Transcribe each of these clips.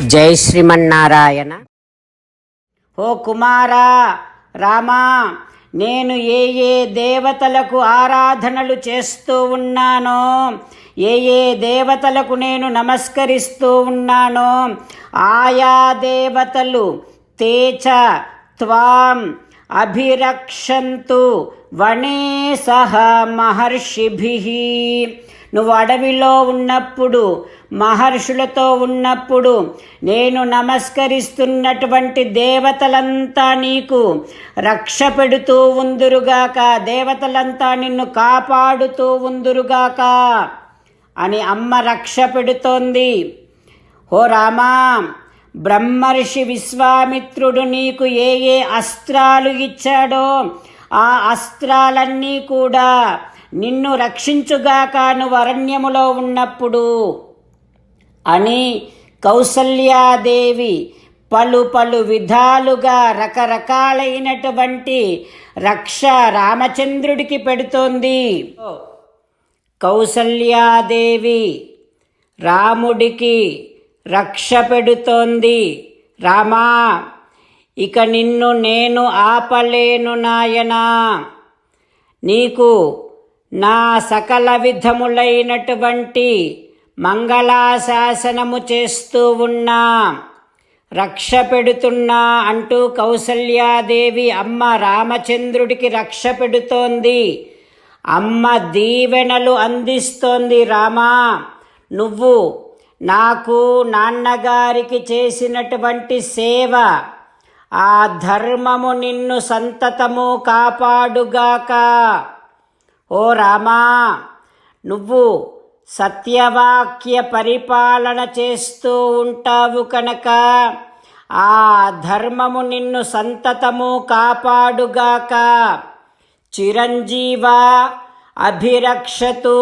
జై శ్రీమన్నారాయణ. ఓ కుమారా రామా నేను ఏ ఏ దేవతలకు ఆరాధనలు చేస్తూ ఉన్నానో ఏ ఏ దేవతలకు నేను నమస్కరిస్తూ ఉన్నానో ఆయా దేవతలు తేచ త్వాం అభిరక్షంతు వనే సహ మహర్షిభి. నువ్వు అడవిలో ఉన్నప్పుడు మహర్షులతో ఉన్నప్పుడు నేను నమస్కరిస్తున్నటువంటి దేవతలంతా నీకు రక్ష పెడుతూ ఉందురుగాక దేవతలంతా నిన్ను కాపాడుతూ ఉందురుగాక అని అమ్మ రక్ష పెడుతోంది. ఓ రామా బ్రహ్మర్షి విశ్వామిత్రుడు నీకు ఏ ఏ అస్త్రాలు ఇచ్చాడో ఆ అస్త్రాలన్నీ కూడా నిన్ను రక్షించుగాక వరణ్యములో ఉన్నప్పుడు అని కౌసల్యాదేవి పలు పలు విధాలుగా రకరకాలైనటువంటి రక్ష రామచంద్రుడికి పెడుతోంది. కౌసల్యాదేవి రాముడికి రక్ష పెడుతోంది. రామా ఇక నిన్ను నేను ఆపలేను నాయనా. నీకు నా సకల విధములైనటువంటి మంగళాశాసనము చేస్తూ ఉన్నా రక్ష పెడుతున్నా అంటూ కౌసల్యాదేవి అమ్మ రామచంద్రుడికి రక్ష పెడుతోంది. అమ్మ దీవెనలు అందిస్తోంది రామా. నువ్వు నాకు నాన్నగారికి చేసినటువంటి సేవ ఆ ధర్మము నిన్ను సంతతము కాపాడుగాక. ఓ రామా నువ్వు సత్యవాక్య పరిపాలన చేస్తూ ఉంటావు కనుక ఆ ధర్మము నిన్ను సంతతము కాపాడుగాక. చిరంజీవ అభిరక్షతు.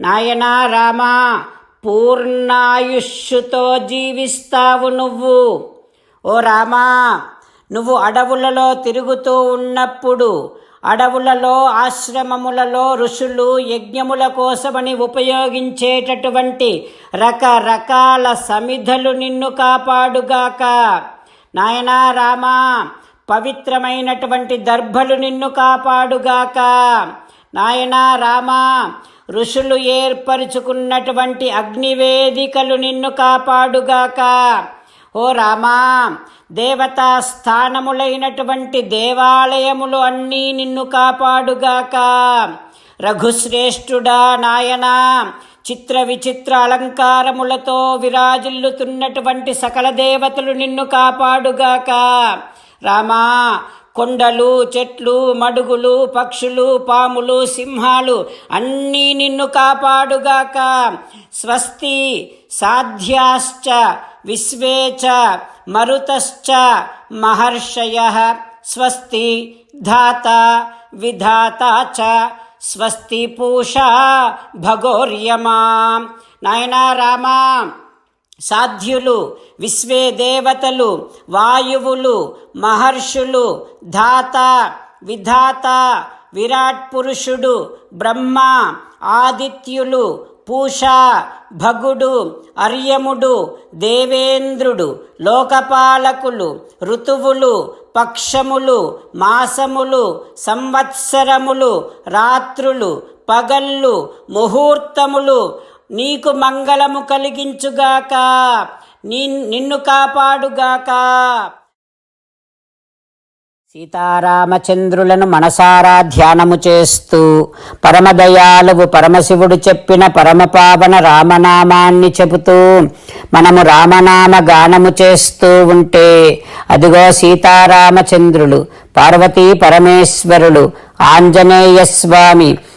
నాయనా రామా పూర్ణాయుష్యుతో జీవిస్తావు నువ్వు. ఓ రామా నువ్వు అడవులలో తిరుగుతూ ఉన్నప్పుడు అడవులలో ఆశ్రమములలో ఋషులు యజ్ఞముల కోసమని ఉపయోగించేటటువంటి రకరకాల సమిధలు నిన్ను కాపాడుగాక. నాయనా రామా పవిత్రమైనటువంటి దర్భలు నిన్ను కాపాడుగాక. నాయనా రామా ఋషులు ఏర్పరుచుకున్నటువంటి అగ్నివేదికలు నిన్ను కాపాడుగాక. ఓ రామా దేవతా స్థానములైనటువంటి దేవాలయములు అన్నీ నిన్ను కాపాడుగాక. రఘుశ్రేష్ఠుడా నాయనా చిత్ర విచిత్ర అలంకారములతో విరాజిల్లుతున్నటువంటి సకల దేవతలు నిన్ను కాపాడుగాక. రామా కొండలు చెట్లు మడుగులు పక్షులు పాములు సింహాలు అన్నీ నిన్ను కాపాడుగాక. స్వస్తి సాధ్యాశ్చ విశ్వే చ మరుతశ్చ మహర్షయ. స్వస్తి ధాత విధాత చ స్వస్తి పూషా భగోర్యమా. నాయనా రామా. సాధ్యులు విశ్వే దేవతలు వాయువులు మహర్షులు ధాత విధాత విరాట్ పురుషుడు బ్రహ్మ ఆదిత్యులు పూష భగుడు అర్యముడు దేవేంద్రుడు లోకపాలకులు ఋతువులు పక్షములు మాసములు సంవత్సరములు రాత్రులు పగళ్ళు ముహూర్తములు నీకు మంగళము కలిగించుగాక. నీ నిన్ను కాపాడుగాక. సీతారామచంద్రులను మనసారా ధ్యానము చేస్తూ పరమదయాలువు పరమశివుడు చెప్పిన పరమపావన రామనామాన్ని చెబుతూ మనము రామనామ గానము చేస్తూ ఉంటే అదిగో సీతారామచంద్రులు పార్వతీ పరమేశ్వరులు ఆంజనేయ స్వామి